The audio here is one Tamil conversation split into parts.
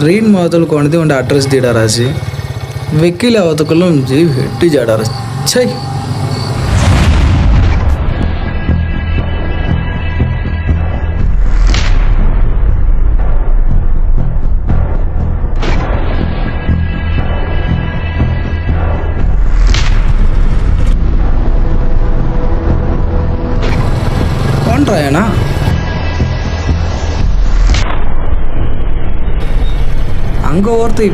ரெயின் மாதத்தில் கொண்டு உண்ட அட்ரஸ் தீடா ராசி வெக்கில அவத்துக்குள்ளும் ஜீவ் ஹெட்டு ஜாடா ராசி சை Kau ortu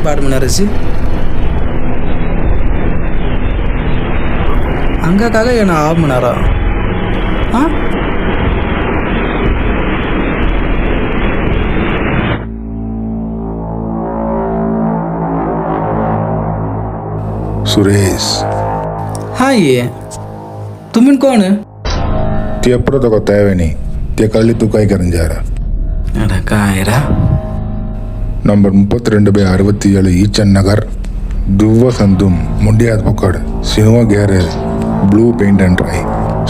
ya na aw minara. Aw? Sures. Ha iye. Tumin ini. Tiap kali tu kau yang janjara. Nara kau yang? Number முப்பத்தி ரெண்டு பை அறுபத்தி ஏழு ஈச்சன் நகர் துவசந்தும் முண்டியாத் பொக்காடு cinema garage blue paint and dry.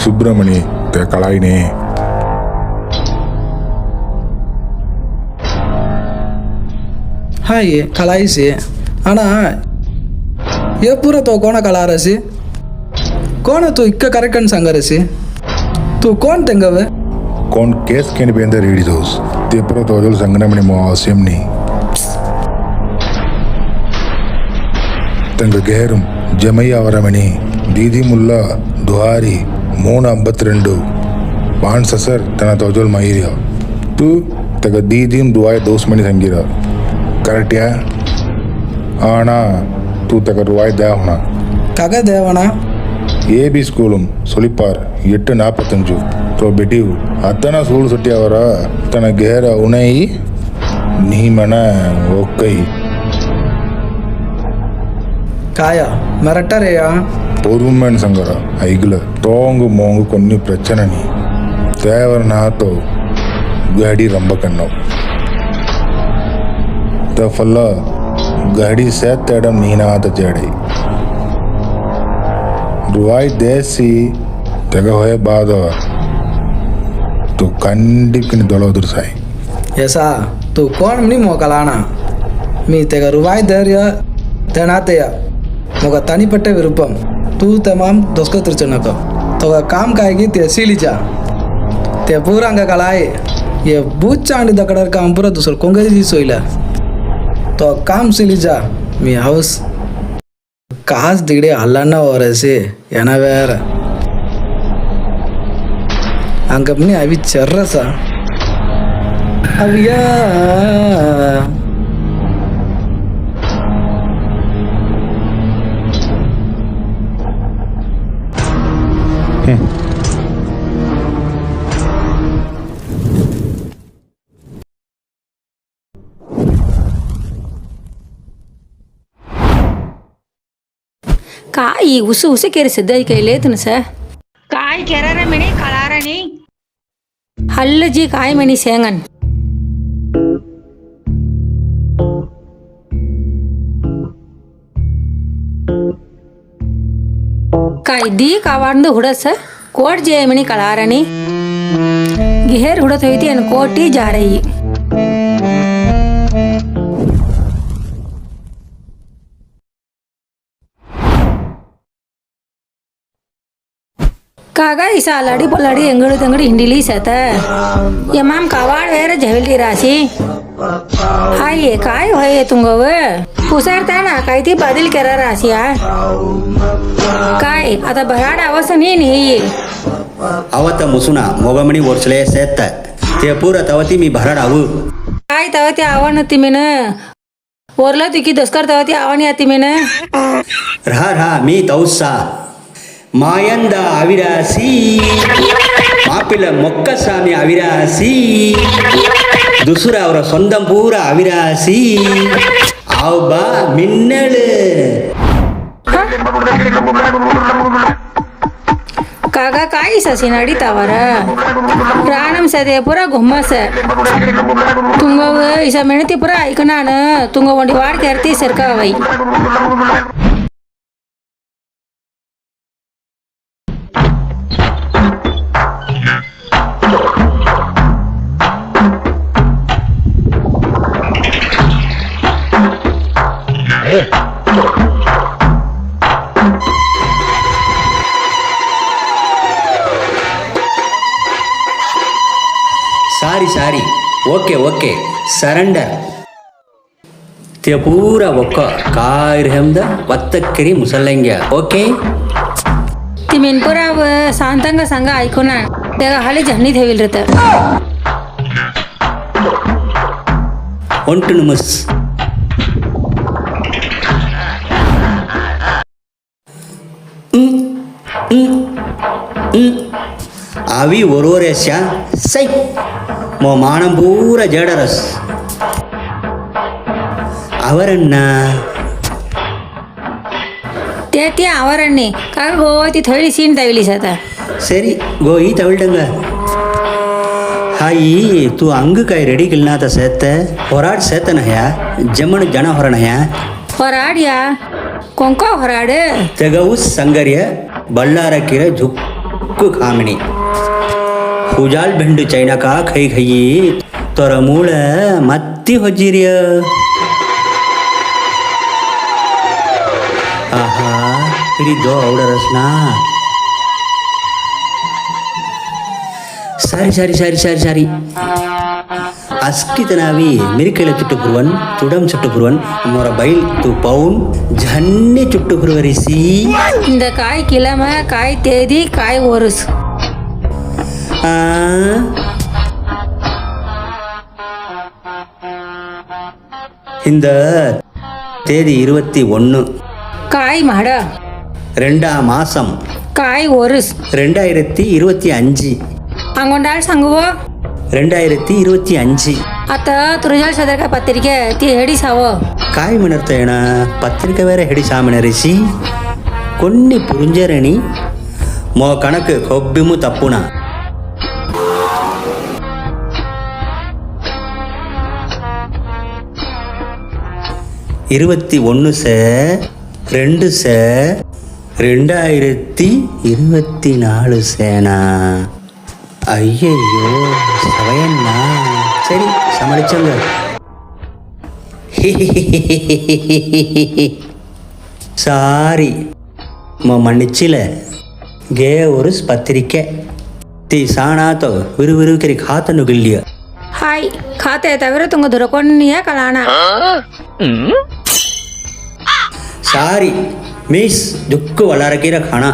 Subramani த கலாயினே. ಹಾಯ್ ಕಲಾಯಿಸಿ ಅಣ್ಣ ಏಪುರ ತೋ ಕೋಣ ಕಲಾರಸಿ ಕೋಣ ತೂ ಇಕ್ಕ ಕರೆಕಣ್ ಸಂಗರಸಿ ತೂ ಕೋಣ ತೆಂಗವೆ ಕೋಣ ಕೇಸ್ ಕೇನಿ ಬೇಂದ ರೇಡಿ ದೋಸ್ ತಿಪುರ ತೋಜಲ್ ಸಂಗನಮಣಿ ಮೋ ಸೇಮ್ನಿ ನೀ தங்க கேரும் ஜமையா வரமணி தீதி முல்லா துஹாரி மூணு ஐம்பத்தி ரெண்டு பான் சசர் தன தோஜல் மயிரியா தூ தக தீதியும் துவாய் தோஸ் மணி சங்கீரா கரெக்டியா ஆனா தூ தக ருவாய் தேவனா ಕಗ ದೇವಣ್ಣ ஏபி ஸ்கூலும் சொலிப்பார் எட்டு நாற்பத்தஞ்சு தோ பெட்டிவ் அத்தனை சூழ் சுட்டி அவர தன கேர உனை நீ மன ஒக்கை కాయ మెరట్టరేయా పొరుగుమైన సంగర ఐగుల తోంగు మోంగు కొన్ని ప్రచనని తేవర నాతో గాడి రంబకన్నావు దఫల్ల గాడి సేత్తేడం నీనాత చేడై రువాయి దేసి తెగహోయ బాధ తు కండికిని దొలవదురుసాయి ఎసా తు కోణం నీ మోకలానా మీ తెగ రువాయి ధైర్య తెనాతయ్య உங்கள் தனிப்பட்ட விருப்பம் தூ தமாம் தொஸ்க திருச்சனக்கம் உங்கள் காம் காய்கி தெசிலிச்சா ते पूरांग कलाय ये बूच चांडी दकडर काम पूरा दुसर कोंगरी सोईला तो काम सिली जा मी हाउस कास दिगड़े हल्ला ना ऐसे असे यांना वेळ अंकपनी आवी चर्रसा अविया ஓகே ಕಾಯಿ ಉಸು ಉಸಕೇರಿ ಸಿದ್ಧಾಯಿ ಕೈಲೇತನ ಸರ್ ಕಾಯಿ ಕೆರರ ಮಿಣಿ ಕಳಾರಣಿ ಹಲ್ಲಜಿ ಕಾಯಿ ಮಿಣಿ ಸೇಂಗನ್ ಕಾಯಿ ದಿ ಕಾವಾಡ್ದು ಹುಡಸ ಕೋಟ್ ಜೇ ಮಣಿ ಕಳಾರನಿ ಗಿಹೇರ್ ಹುಡತ್ ಹೋಯ್ತಿ ಅನ್ ಕೋಟಿ ಜಾರಯಿ ಕಾಗ ಇಸ ಅಲ್ಲಾಡಿ ಪೊಲ್ಲಾಡಿ ಎಂಗಡು ತಂಗಡಿ ಹಿಂಡಿಲಿ ಸತ ಯಮಾಮ್ ಕವಾಡ್ ಬೇರೆ ಜವಿಲ್ಟಿ ರಾಶಿ ಹಾಯ್ ಕಾಯ್ ಹೊಯ್ ತುಂಗವ पुसारता ना काय ती बदल करा रासिया काय आता भराड अवस्था नाही नाही ಅವತ್ತ ಮುಸುನ ಮೊಗಮಣಿ ಒರ್ಸಲೆ ಸೇತ್ತ ते ಪೂರ ತವತಿ मी भराड आऊ काय तेव्हा ते आवड नव्हती मेन ओरला तुकी दसकर तेव्हा ती आवड याती मेन மாயந்தா அவிராசி மாப்பிள்ள மொக்கசாமி அவிராசி துசுர அவரை சொந்தம் பூரா அவிராசி ஆவுபா மின்னலு ಕಾಗ ಕಾಯಿ ಸಸಿ ನಡೀತಾವರ ಪ್ರಾಣಂ ಸದೆ ಪುರ ಗುಮ್ಮಸ ತುಂಗವ ಇಸ ಮೆಣತಿ ಪುರ ಐಕ ನಾನು ತುಂಗ ಒಂಡಿ ವಾಡ್ಕೆ ಅರ್ತಿ ಸರ್ಕಾವೈ sorry sorry okay okay surrender పూర ఒక్క కార్యంద వత్తక్కిరి ముసలంగ్య ఓకే ती मेनपुराव सांगतांग सांगा ऐकून त्या हाले जहनी ठेवील रत ఒంటు నుమస్ Mm, mm, mm. આવી ઓરોરે શ્યા સઈ મો માણમ પૂરા જડરસ ಅವರನ್ನ ત્યાં ત્યાં આવરણને કારણ ગોવાથી થયેલી સીન તવેલી હતા ಸರಿ ಗೋ ಈ ತವಿಳ್ದಂಗ ಹಾಯಿ ತು ಅಂಗಕಾಯಿ ರೆಡಿ ಗಿಲ್ನಾತ ಸೇತ ಹೊರಾಡ್ ಸೇತನಹಯ ಜಮಣ ಜನ ಹೊರಣಯ ಹೊರಾಡ್ಯ ಕೊಂಕ ಹೊರಾಡು ತೆಗವು ಸಂಗರಿಯ ಬಳ್ಳಾರಕ್ಕಿರ ಜುಕ್ಕು ಕಾಮಿಣಿ ಹುಜಾಲ್ ಬೆಂಡು ಚೈನಕ ಖೈ ಖೈಯಿ ತೊರ ಮೂಳ ಮತ್ತಿ ಹೊಜ್ಜಿರಿಯ ಆಹಾ ಹಿಡಿದೋ ಅವಡ ರಸ್ನ ಸಾರಿ ಸಾರಿ ಸಾರಿ ಸಾರಿ ಸಾರಿ ಅಸ್ಕಿತನಾವಿ ಮಿರಿಕೆಳ ಚುಟ್ಟುಪುರುವನ್ ತುಡಂ ಚುಟ್ಟುಪುರುವನ್ ಮೊರ ಬೈಲ್ ತು ಪೌನ್ ಜನ್ನೆ ಚುಟ್ಟುಪುರುವರಿಸಿ இந்த காய் கிழமை காய் தேதி காய் ஒருஸ் ಆ இந்த தேதி இருபத்தி ஒன்று காய் மாடா. ரெண்டாம் மாசம். காய் ஒரு ரெண்டாயிரத்தி இருபத்தி அஞ்சு. ಅಂಗೊಂಡಾಳ್ சங்குவோ? ரெண்டாயிரத்தி இருபத்தி அஞ்சு. ಅತ್ತ ತುರುಜಾಳ್ ಸದರ್ಕ பத்திரிக்கை ஹெடி சாவோ? காய் ಕಾಯಿ பத்திரிக்கை வேற ஹெடி சாமினரிசி கொன்னி புரிஞ்சரணி. மோ கணக்கு கொப்பிமு தப்புனா. இருபத்தி ஒன்று ச ரெண்டு ச ரெண்டாயிரத்தி இருபத்தி நாலு சேனா. ஐயையோ சவையண்ணா சரி சமாளிச்சோங்க. சாரி மன்னிச்சில. கே ஒரு பத்திரிக்கை. தி సాణాతో విరువిరుకిరి ఖాతను గిల్లియ ಹಾಯ್ ಖಾತೆ ತವಿರ ತುಂಗ ದುರಕೊಂಡಿಯ ಕಲಾಣ సారీ మిస్ దుక్కు వలారకీర ఖానా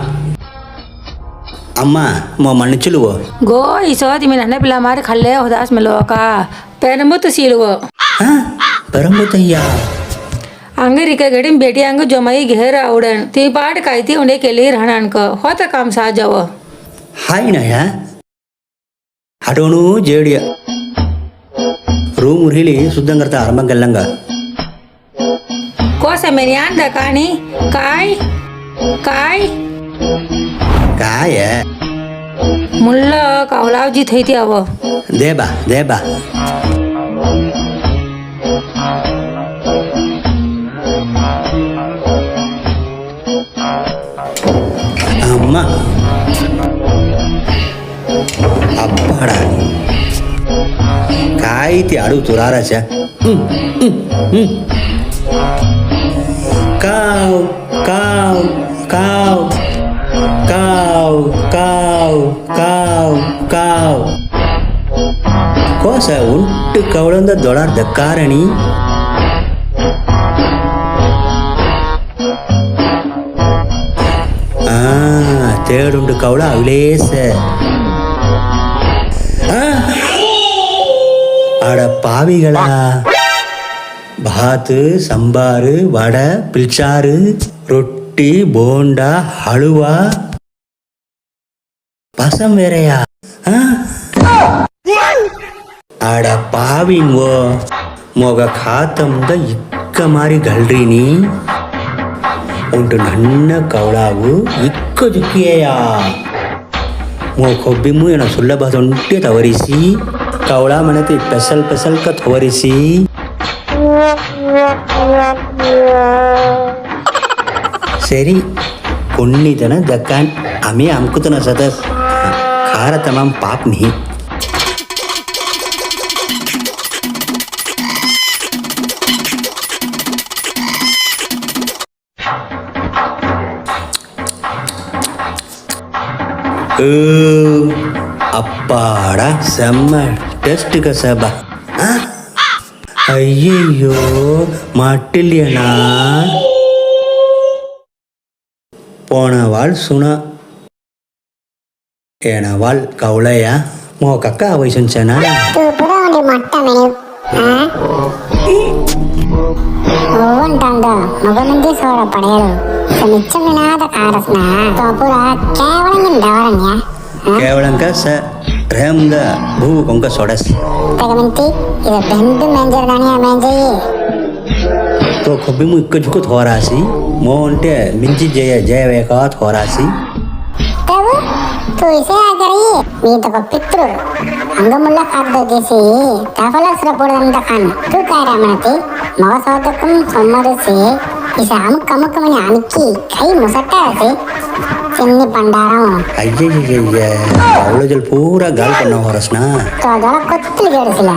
అమ్మ మా మనుషులువో ಗೋ ಈ ಸೋದಿ ಮಿ ನನ್ನ ಪಿಲ್ಲ ಮಾರಿ ಕಲ್ಲೇ ಹುದಾಸ್ ಮೆಲುವಕ ಪೆರಂಬುತ್ತು ಸೀಲುವ ఆ, పరమతయ్యా ಅಂಗರಿಕ ಗಡಿಂ ಬೇಟಿ ಅಂಗ ಜೊಮೈ ಘೇರ ಔಡನ್ ತೀ ಪಾಟ್ ಕಾಯ್ತಿ ಉಂಡೆ ಕೆಲಿ ರಣಾನ್ಕ ಹೋತ ಕಾಮ್ ಸಾಜವ హాయ్ నాయా అడోను జేడియా Room urhili sudah ngerti arman gelangga. Kau semenian da kani, kai, kai. Kai ya. Mulla kau lawji thay ti. Deba, deba. Amma. Abadan. பைத்திய அடுவு துறாராச்சே காவ் காவ் காவ் காவ் காவ் காவ் காவ். கோச உண்டு கவுளந்த தொடார்த காரணி. தேடுண்டு கவுள அவிலேச அட பாவிகளா. பாத்து சம்பாரு வடை பிச்சாறு ரொட்டி போண்டா ஹலுவா பசம் வேறையா? அட பாவிங்கோ முக காத்தம் காத்தம்த இக்க மாதிரி கல்றினி ஒன்று நன்ன கவலாவு இக்க ஜுக்கியேயா. කොබ්බිමු එන සුල්ල බසොන්ට්ටිය තවරිසි කවුලා මනති පැසල් පැසල්ක තවරිසි சரி கொன்னிதன தக்கான் அமே அம்குத்தன சதஸ் காரத்தமம் பாப்னி அப்பாடா செம்ம டெஸ்ட் கசபா ஐயோ மாட்டில்லையனா போன வாழ் சுனா. ஏன வாழ் கவுளையா மோ கக்கா வயசுச்சனா तू ಓಂಟಾಂಡ ಮಗನಿಂದ ಸೋಡ ಪಡೆಯಲು ನಿಚ್ಚವಿನಾದ ಕಾರಸ್ನ ತೋಪುರ ಕೇವಲಂಗಿಂದ ಅವರಣ್ಯ కేవలంగా స రహంగా భూవు కొంక సొడస్. తెగమింతి ఇది బెందు తో మో అంటే మించి జయ జయ వేకా థోరాసి. తెగు పిత్రు అంగముల్ల కాదు చేసి తఫలసుర పొడదంత కాన్ తూ కారామణతి మగ సోదకం సొమ్మరుసి ఇస అముక్ అముక్కమని అమిక్కి కై ముసట్టాసి చిన్ని బండారం అయ్యయ్యయ్య అవళజల్ పూరా గాల్ పన్న హోరస్నా తోదల కొత్తులు గడిసిల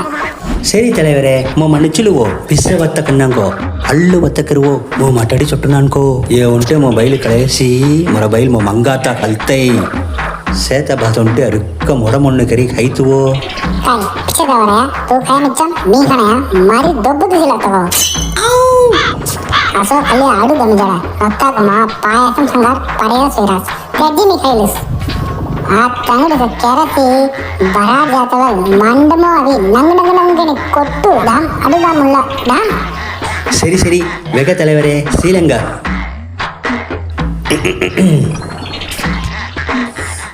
సరి தலைவரே మో మన్నిచ్చులువో పిస్సె వత్తకన్నాంకో అల్లు వత్తకరువో మో మాట్లాడి చుట్టున్నానుకో ఏ ఉంటే మో బయలు కలేసి మర బయలు మో మంగాత కల్తై ಸೇತಬಾತೊಂಟೆ ಅರುಕ್ಕ ಮೊಡಮೊಣ್ಣು ಕರಿ ಕೈತುವೋ ಕಾಯ್ ಪಿಚದವರಯ ತೋ ಕಾಯ ಮಚ್ಚಂ ನೀ ಕಣಯ ಮಾರಿ ದೊಬ್ಬದು ಹಿಲತವ ಅಸೋ ಕಲಿ ಆಡು ದಮಿದಳ ರಕ್ತಾಗಮ ಪಾಯಸಂ ಸಂಗಾರ್ ಪಡೆಯ ಸೇರಾಸ್ ಗಡ್ಡಿ ಮಿಖೈಲಿಸ್ ಆ ತಂಗಡದ ಕೆರತಿ ಬರಾ ಜಾತವ ಮಂಡಮೋ ಅವಿ ನಂಗಡಗ ನಂಗಣಿ ಕೊಟ್ಟು ಡಾಮ್ ಅಡುಗಾ ಮುಳ್ಳ ಡಾಮ್ சரி சரி வெக தலைவரே ஸ்ரீலங்கா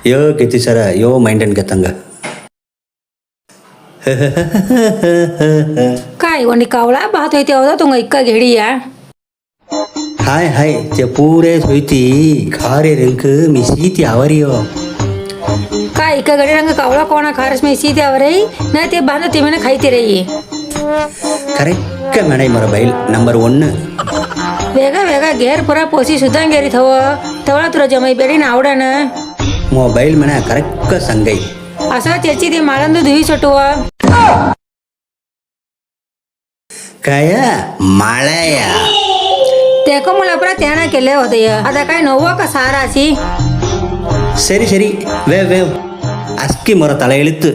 ಯೋ ಗೆತಿ ಸರ ಯೋ ಮೈಂಡನ್ ಗೆತ್ತಂಗ काय वणी कावळा भात होते होता तुंग इक्का घेडी या ಹಾಯ್ ಹಾಯ್ ते पुरे सोयती खारे रिंक मी सीती आवरियो काय इक्का घडी रंग कावळा कोणा खारस मी सीते आवरे नाही ते बांध ते म्हणे खायते रे ಕರೆಕ್ಟ್ ಮೇಡೈ ಮರ ಬೈಲ್ ನಂಬರ್ ಒನ್ वेगा वेगा घेर पुरा पोसी सुद्धा गेरी थव तेवढा तुला जमाई बेडी ना आवडा ना ಮೊಬೈಲ್ ಮನ ಕರೆಕ್ಟ್ ಸಂಗೈ ಹೊಸ ಚರ್ಚಿದೆ ಮಲಂದು ದಿವಿ ಸೊಟ್ಟುವ ಕಯ ಮಳೆಯ ತೆಕ ಮುಲಪುರ ತೇನಕ್ಕೆಲ್ಲೇ ಹೋದೆಯ ಅದಕ್ಕಾಗಿ ನೋವಕ ಸಾರಾಸಿ சரி சரி வேவ் வேவ் அஸ்கி மர தலையெழுத்து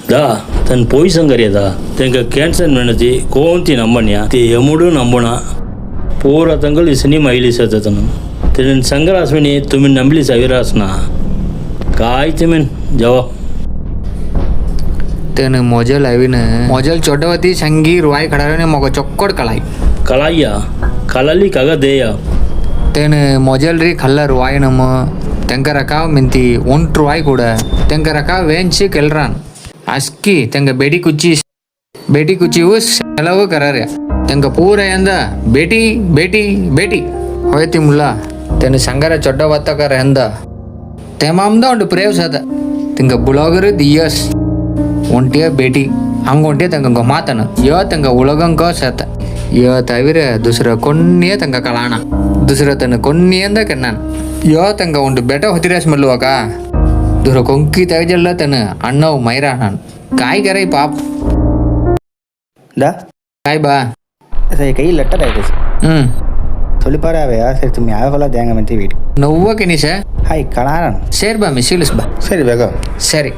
ದಾ ತನ್ನ ಪೋಯಿ ಸಂಗರಿಯದ ತೆಂಗ ಕ್ಯಾನ್ಸರ್ ನೆನತಿ ಕೋಂತಿ ನಂಬಣ್ಯ ತಿ ಎಮುಡು ನಂಬಣ ಪೂರ ತಂಗಲು ಈ ಸಿನಿಮಾ ಇಲಿ ಸೇತತನು ತಿನ್ನ ಸಂಗರಾಸ್ವಿನಿ ತುಮಿ ನಂಬಲಿ ಸವಿರಾಸ್ನ ಕಾಯ್ತಿಮಿನ್ ಜವ તેને મોજલ આવીને મોજલ ચોટવતી સંગી રૂવાઈ ખડાવીને મોગો ચોક્કોડ કલાઈ ಕಲಾಯ್ಯ ಕಲಲಿ ಕಗ ದೇಯ તેને મોજલ રી ખલ્લા રૂવાઈ નમ ತೆಂಕ ರಕಾವ್ ಮಿಂತಿ ಒಂಟ್ ರೂವಾಯಿ ಕೂಡ ತೆಂಕ ರಕಾವ್ ವೇಂಚಿ ಕೆಲ್ರಾನ್ ಅಸ್ಕಿ ತೆಂಕ ಬೇಡಿ ಕುಚ್ಚಿ ಬೇಟಿ ಕುಚ್ಚಿವು ಸೆಲವು ಕರಾರ್ಯ ತೆಂಕ ಪೂರ ಎಂದ ಬೇಟಿ ಬೇಟಿ ಬೇಟಿ ಹೋಯ್ತಿ ಮುಲ್ಲ ತೆನ ಸಂಗರ ಚೊಡ್ಡ ವತ್ತಕರ ಎಂದ ತೆಮಾಮ್ದ ಒಂದು ಪ್ರೇವ್ ಸದ ತೆಂಕ ಬುಲಾಗರು ದಿಯಸ್ ಒಂಟಿಯ ಬೇಟಿ ಹಂಗ ಒಂಟಿಯ ತಂಗ ಮಾತನ ಯ ತಂಗ ಉಳಗಂಕ ಸತ ಯ ತವಿರ ದುಸರ ಕೊನ್ನಿಯ ತಂಗ ಕಲಾಣ ದುಸರ ತನ ಕೊನ್ನಿಯಂದ ಕೆನ್ನಾನ್ ಯ ತಂಗ ಒಂದು ಬೆಟ ಹೊತ್ತಿರಾಸ್ ಮಲ್ಲುವಾಕ ದುರ ಕೊಂಕಿ ತೆಗಜಲ್ಲ ತನ ಅಣ್ಣವ್ ಮೈರಾಣನ್ ಕಾಯ್ ಕರೈ ಪಾಪ್ டா ಕಾಯ್ ಬಾ சரி கையில் லெட்டர் ஆயிடுச்சு తొలిపరావయా సరే తుమ్మి ఆగలా దేంగమంతి వీడి నువ్వకి నిష హాయ್ ಕಳಾರನ್ ಸೇರ್ ಬಾ ಮಿಸ್ಯೂಲಿಸ್ ಬಾ ಸರಿ ಬೇಗ ಸರಿ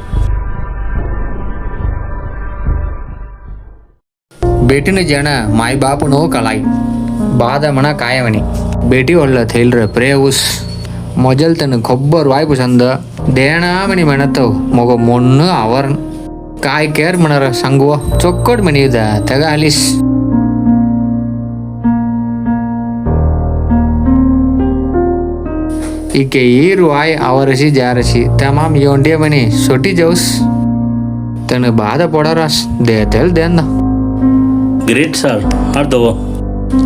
બેટીને જેણે માય બાપનો કલાઈ બાદ હમણાં કાયમની બેટી વల్ల થયેલ રે પ્રેઉસ మొదలు తను కొబ్బరి వాయిపు సంద దేణామని మెనతో మొగ మొన్ను అవర్ కాయ్ కేర్ మనర సంగువ చొక్కడు మనియుదా తెగాలిస్ Ike Ruai awarasi jarasi tamam yonde mani soti jaus tana bada podaras de tel denna. Great sir, hardawa.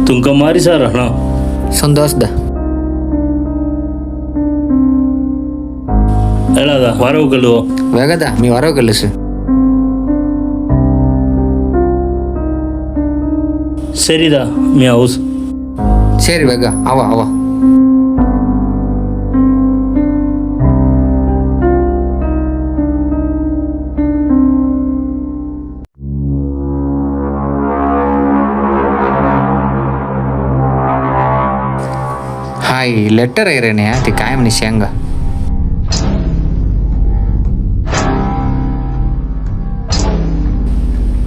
Tunka mari sir na. Sandosh da. ಹೇಳದ ಹೊರಗಲು ವೇಗದ ನೀ ಹೊರಗಲು ಸರ್ ಸರಿದಾ ಮೀ ಹೌಸ್ ಸರಿ ವೇಗ ಅವ ಅವ ಹಾಯ್ ಲೆಟರ್ ಐರೇನೆ ತಿ ಕಾಯಂ ನಿಶ್ಯಾಂಗ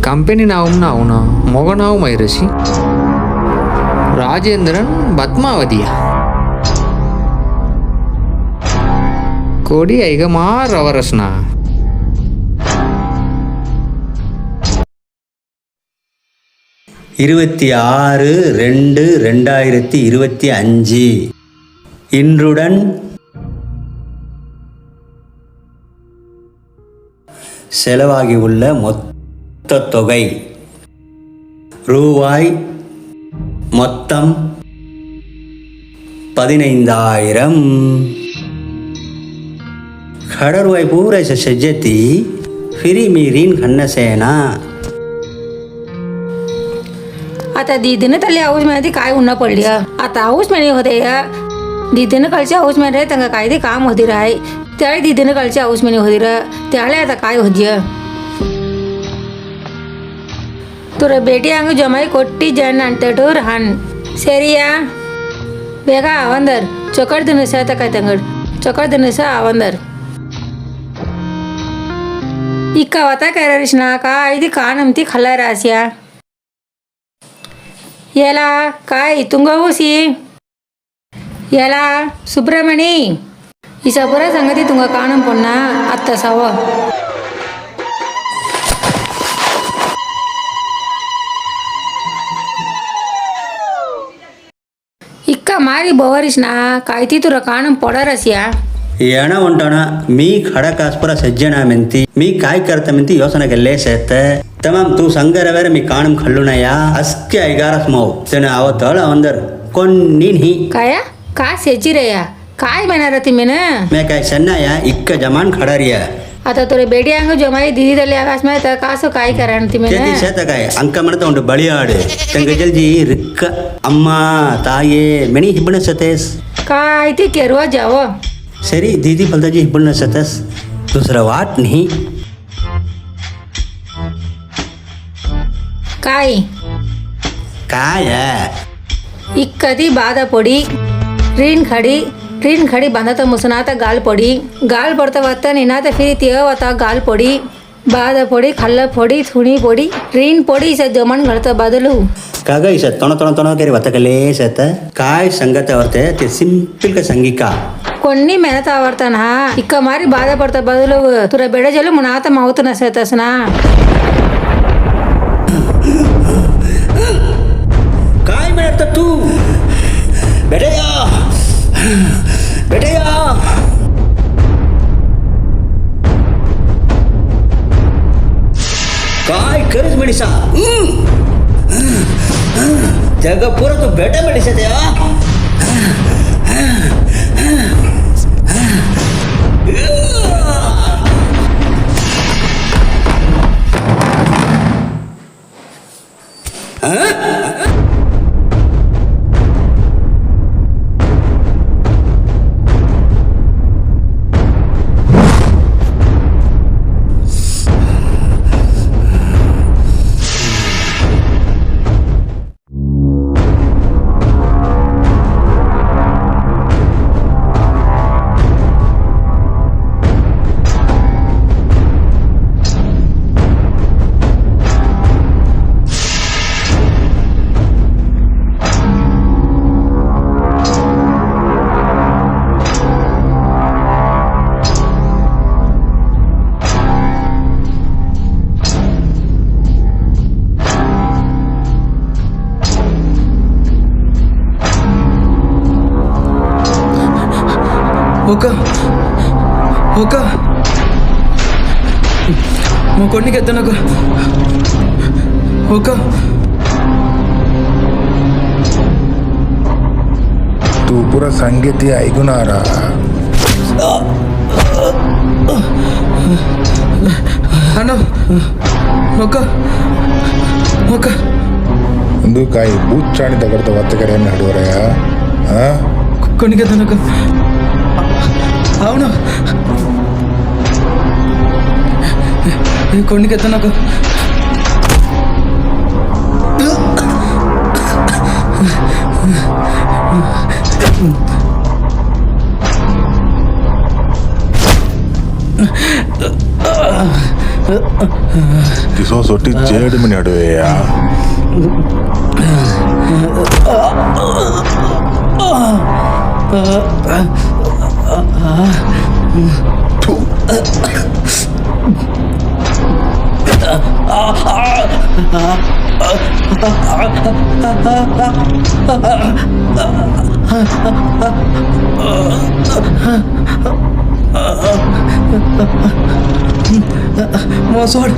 ಕಂಪನಿ ನಾವುಮ್ನ ಅವನ ಮೊಗ ನಾವು ಮೈರಸಿ ರಾಜೇಂದ್ರನ್ ಪದ್ಮಾವತಿಯ ಕೋಡಿ ಐಗ ಮಾರ್ ಅವರಸ್ನ இருபத்தி ஆறு ரெண்டு ரெண்டாயிரத்தி இருபத்தி அஞ்சு இன்றுடன் செலவாகி உள்ள மொத்த தொகை ரூபாய் மொத்தம் பதினைந்தாயிரம் खडरवाई पुरायचं सज्जती फिरी मिरीन खन्नसेना आता दीदीनं तली हाऊस मध्ये काय उन्हा पडली हं. आता हाऊस मध्ये होते या दीदीनं कालची हाऊस मध्ये त्यांना काय ते काम होती राय त्यावेळी दीदीनं कालची हाऊस मध्ये होती र त्यावेळी आता काय होती हं. तुर ಬೇಟಿ ಹಂಗ ಜಮಾಯಿ ಕೊಟ್ಟಿ ಜಣ್ಣ ಅಂತೇಟು ಹಣ್ ಸರಿಯಾ ಬೇಗ ಅವಂದರ್ ಚೊಕಡ್ ದಿನಸ ತಕಾಯ್ತಂಗಡ್ ಚೊಕಡ್ ದಿನಸ ಅವಂದರ್ ಇಕ್ಕ ವತ ಕರರಿಸ್ನಾಕ ಇದು ಕಾಣಂತಿ ಖಲ್ಲ ರಾಸ್ಯಾ याला काय तुंगवसी ఎలా సుబ్రహ్మణి ఈ సబుర సంగతి తుంగ కాణం పొన్న అత్త సవ ఇక్క మారి బోవరిసిన కాయితీ తుర కాణం పొడరసియా ಏನ ಉಂಟೋಣ ಮೀ ಖಡಕಾಸ್ಪುರ ಸಜ್ಜನ ಮೆಂತಿ ಮೀ ಕಾಯ್ ಕರ್ತ ಮೆಂತಿ ಯೋಸನಗೆಲ್ಲೇ ಸೇತೆ ತಮಾಮ್ ತೂ ಸಂಗರವೇರ ಮೀ ಕಾಣಂ ಕಳ್ಳುನಯ್ಯ ಅಸ್ಕೆ ಐಗಾರಸ್ ಮಾವು ಸೆನ ಅವತ್ತೋಳ ಒಂದರ್ ಕೊನ್ನಿನ್ ಹಿ ಕಾಯ काय सेची रे या काय म्हणणार ती मेन ಮೇ ಕಾಯ್ ಸನ್ನಯ ಇಕ್ಕ ಜಮಾನ್ ಖಡರಿಯ आता तुला बेडी अंग जमाई दिदी दली आकाश माहित कासो काय करा ती చేతి मेन ಸೇತ ಕಾಯ್ ಅಂಕ ಮಾಡತ ಉಂಟು ಬಳಿಯಾಡು ತೆಂಗ ಜಲ್ಜಿ ರಿಕ್ಕ ಅಮ್ಮ ತಾಯೇ ಮೆನಿ ಹಿಬ್ಬಣ ಸತೇಸ್ काय ती केरवा जावं ಸರಿ ದೀದಿ ಫಲ್ದಾಜಿ ಹಿಬ್ಬಣ ಸತಸ್ दुसरा वाट नाही काय काय ಇಕ್ಕದಿ રીણ ખડી રીણ ખડી બાંધતા મુસનાતા ગાલ પડી ગાલ પડતા વાતા નેનાતા ફિરી તેવા વાતા ગાલ પડી બાદ પડી ખલ્લા પડી થૂણી પડી રીણ પડી છે જમણ ઘડતા બાદલું ಕಾಗ ಈ ಸತ್ ತೊಣ ತೊಣ ತೊಣ ಕೇರಿ ವತಕಲೇ ಸತ ಕಾಯ್ ಸಂಗತ ಅವರ್ತೆ ತಿ ಸಿಂಪಲ್ ಕ ಸಂಗೀಕ కొన్ని మెనత ఆవర్తనా ఇక్క మరి బాధపడతా బదులు తుర బెడజలు మునాత అవుతున్నా సేతసనా కాయ్ మేడత తూ ಬೆಟೆಯ ಬೆಟೆಯ ಕಾಯ್ ಕರಿದು ಬಿಡಿಸ. ಜಗ ಪೂರತು ಬೆಟೆ ಬಿಡಿಸದೆಯಾ? ఒక ఒక. మా కొన్నికి ఎత్తనక ఒక. తూపుర సంగతి ఐగునారా ఎందుకు ఈ బూచ్చాని దగ్గరతో వత్తగరేమి అడుగురాయా కొనికెత్తనక అవును కొండకెత్త నాకు కిసో సొట్టి చేయడమని అడువేయా Mon sol.